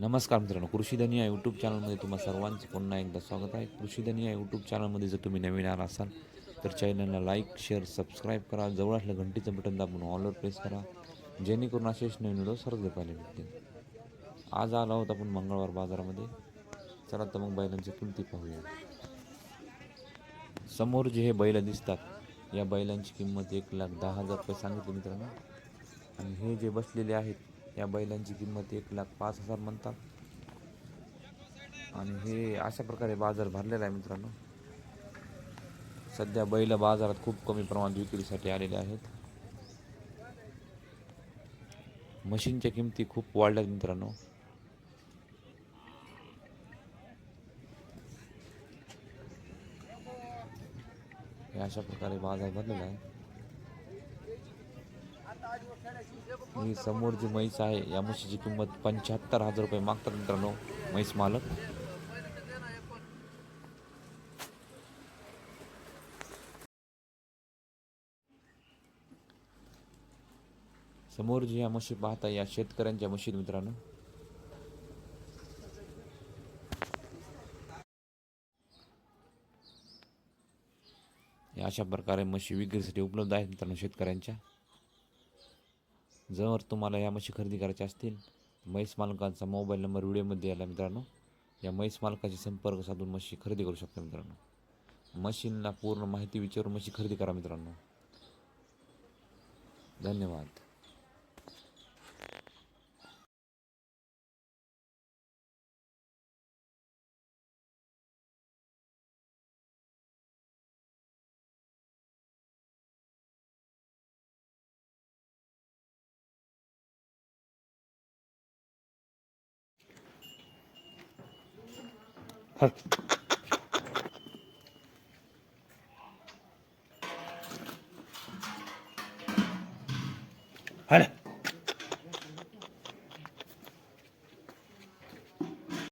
नमस्कार मित्रांनो कृषीधनी या यूट्यूब चॅनलमध्ये तुम्हा सर्वांचे पुन्हा एकदा स्वागत आहे. कृषीधनी या यूट्यूब चॅनलमध्ये जर तुम्ही नवीन आला असाल तर चॅनलला लाईक शेअर सबस्क्राईब करा. जवळ असलं घंटीचं बटन दाबून ऑलवर प्रेस करा. जेणेकरून असेच नवीन व्हिडिओ सर्व पाहायला भेटतील आज आला होता आपण मंगळवार बाजारामध्ये. चला तर मग बैलांची किमती पाहूया. समोर जे हे बैल दिसतात या बैलांची किंमत एक लाख दहा हजार रुपये सांगितली मित्रांनो. आणि हे जे बसलेले आहेत या बैलांची किंमत एक लाख पाच हजार म्हणतात. आणि हे अशा प्रकारे बाजार भरलेला आहे मित्रांनो. सध्या बैल बाजारात खूप कमी प्रमाणात विक्रीसाठी आलेले आहेत. मशीनच्या किमती खूप वाढल्यात मित्रांनो. हे अशा प्रकारे बाजार भरलेला आहे. ही समोर जी म्हैस आहे या म्हशीची किंमत पंच्याहत्तर हजार रुपये मागतात मित्रांनो. म्हैस मालक. समोर जी या म्हशी पाहता या शेतकऱ्यांच्या म्हशी मित्रांनो. या अशा प्रकारे म्हशी विक्रीसाठी उपलब्ध आहेत मित्रांनो शेतकऱ्यांच्या. जर तुम्हाला या म्हशी खरेदी करायच्या असतील म्हैस मालकांचा मोबाईल नंबर व्हिडिओमध्ये आला मित्रांनो. या म्हैस मालकाशी संपर्क साधून म्हशी खरेदी करू शकता मित्रांनो. मशीनला पूर्ण माहिती विचारून म्हशी खरेदी करा मित्रांनो. धन्यवाद. हाय